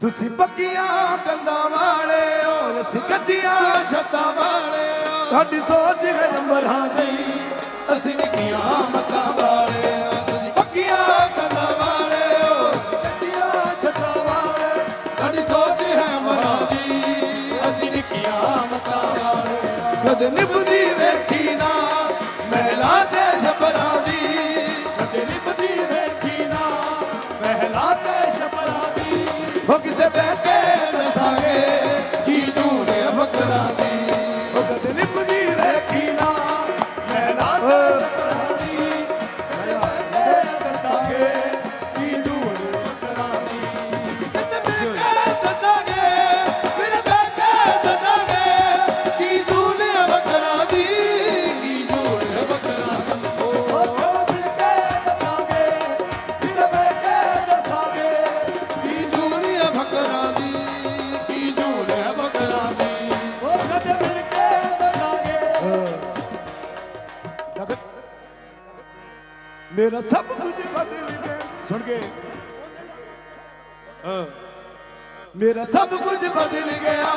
ਤੁਸੀਂ ਪੱਕੀਆਂ ਕੰਧਾਂ ਵਾਲੇ ਹੋ, ਅਸੀਂ ਕੱਚੀਆਂ ਛੱਤਾਂ ਵਾਲੇ ਤੁਹਾਡੀ ਸੋਚ ਹੈ ਨੰਬਰਾਂ ਦੀ, ਅਸੀਂ ਨਿੱਕੀਆਂ ਮਤਾਂ ਵਾਲੇ ਤੁਸੀਂ ਪੱਕੀਆਂ ਕੰਧਾਂ ਵਾਲੇ ਹੋ ਕੱਚੀਆਂ ਛੱਤਾਂ ਵਾਲੇ ਤੁਹਾਡੀ ਸੋਚ ਹੈ ਨੰਬਰਾਂ ਦੀ, ਅਸੀਂ ਨਿੱਕੀਆਂ ਮਤਾਂ ਵਾਲੇ ਕਦੇ ਹੋ ਕਿਤੇ ਬਹਿ ਕੇ ਦੱਸਾਂਗੇ। ਮੇਰਾ ਸਭ ਕੁਝ ਬਦਲ ਗਿਆ। ਸੁਣ ਕੇ ਮੇਰਾ ਸਭ ਕੁਝ ਬਦਲ ਗਿਆ।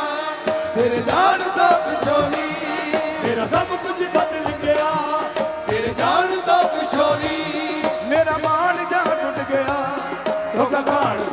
ਤੇਰੇ ਜਾਣ ਦਾ ਪਿਛੋਲੀ। ਮੇਰਾ ਸਭ ਕੁਝ ਬਦਲ ਗਿਆ। ਤੇਰੇ ਜਾਣ ਦਾ ਪਿਛੋਲੀ। ਮੇਰਾ ਮਾਣ ਜਾ ਟੁੱਟ ਗਿਆ। ਧੋਖਾ ਖਾਣ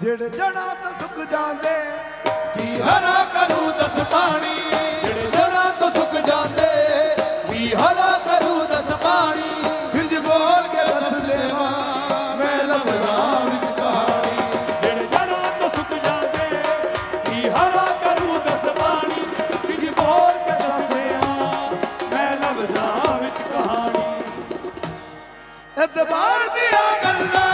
ਜਿਹੜੇ ਜਣਾ ਤੋਂ ਸੁੱਕ ਜਾਂਦੇ ਕੀ ਹਰਾ ਕਰੂ ਦਸ ਪਾਣੀ। ਜਿਹੜੇ ਜਣਾ ਤੋਂ ਸੁੱਕ ਜਾਂਦੇ ਕੀ ਹਰਾ ਕਰੂ ਦਸ ਪਾਣੀ। ਖਿੰਜ ਬੋਲ ਕੇ ਦੱਸ ਦੇਵਾ ਮੈਂ ਲਫ਼ਜ਼ਾਂ ਵਿੱਚ ਕਹਾਣੀ ਜਿਹੜੇ ਜਣਾ ਤੋਂ ਸੁੱਕ ਜਾਂਦੇ ਕੀ ਹਰਾ ਕਰੂ ਦਸ ਪਾਣੀ। ਖਿੰਜ ਬੋਲ ਕੇ ਦੱਸ ਦੇਵਾ ਮੈਂ ਲਫ਼ਜ਼ਾਂ ਵਿੱਚ ਕਹਾਣੀ। ਇਤਬਾਰ ਦੀਆਂ ਗੱਲਾਂ